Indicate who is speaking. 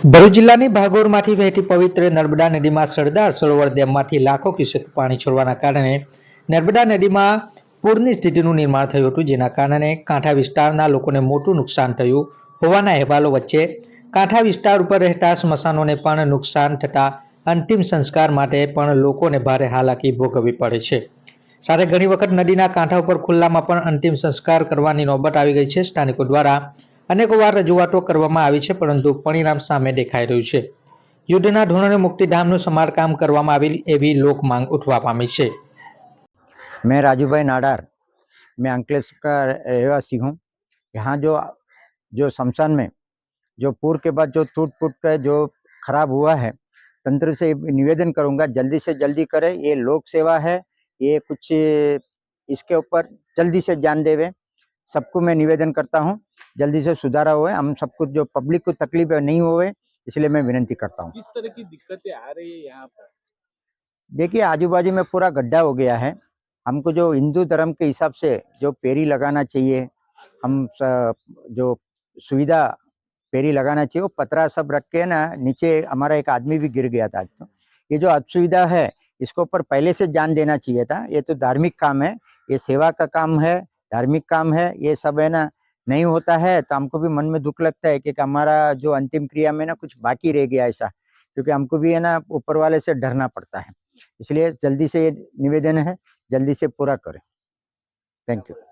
Speaker 1: ભરૂચ જિલ્લાની ભાગોળમાંથી વહેતી પવિત્ર નર્મદા નદીમાં સરદાર સરોવર ડેમમાંથી લાખો ક્યુસેક પાણી છોડવાના કારણે નર્મદા નદીમાં પૂરની સ્થિતિનું નિર્માણ થયું હતું જેના કારણે કાંઠા વિસ્તારના લોકોને મોટું નુકસાન થયું હોવાના અહેવાલો વચ્ચે કાંઠા વિસ્તાર ઉપર રહેતા સ્મશાનોને પણ નુકસાન થતા અંતિમ સંસ્કાર માટે પણ લોકોને ભારે હાલાકી ભોગવવી પડે છે સાથે ઘણી વખત નદીના કાંઠા ઉપર ખુલ્લામાં પણ અંતિમ સંસ્કાર કરવાની નોબત આવી ગઈ છે સ્થાનિકો દ્વારા अनेक बार जुवाटो करवाना आई छे परंतु परिणाम સામે દેખાઈ રહ્યો છે યુדינה ધોણે મુક્તિ धाम નું સમારકામ કરવામાં આવી એવી લોક માંગ ઉઠવા પામી છે
Speaker 2: મે રાજુભાઈ નાડાર મે अंकलेश्वर કા એવા સિહું યહા જો જો શમશાન મે જો પૂર કે બાદ જો તૂટપટ કે જો ખરાબ ہوا હે तंत्र से निवेदन करूंगा जल्दी से जल्दी करें ये लोक सेवा है ये कुछ इसके ऊपर जल्दी से ध्यान देवे सबको मैं निवेदन करता हूँ जल्दी से सुधारा हुए हम सबको जो पब्लिक को तकलीफ नहीं हुए इसलिए मैं विनती करता हूँ
Speaker 3: किस तरह की दिक्कतें आ रही है यहाँ पर
Speaker 2: देखिए आजू बाजू में पूरा गड्ढा हो गया है हमको जो हिंदू धर्म के हिसाब से जो पेरी लगाना चाहिए हम जो सुविधा पेरी लगाना चाहिए वो पतरा सब रख के ना नीचे हमारा एक आदमी भी गिर गया था तो ये जो असुविधा है इसको ऊपर पहले से जान देना चाहिए था ये तो धार्मिक काम है ये सेवा का काम है धार्मिक काम है ये सब है ना नहीं होता है तो हमको भी मन में दुख लगता है कि हमारा जो अंतिम क्रिया में ना कुछ बाकी रह गया ऐसा क्योंकि हमको भी है ना ऊपर वाले से डरना पड़ता है इसलिए जल्दी से ये निवेदन है जल्दी से पूरा करें थैंक यू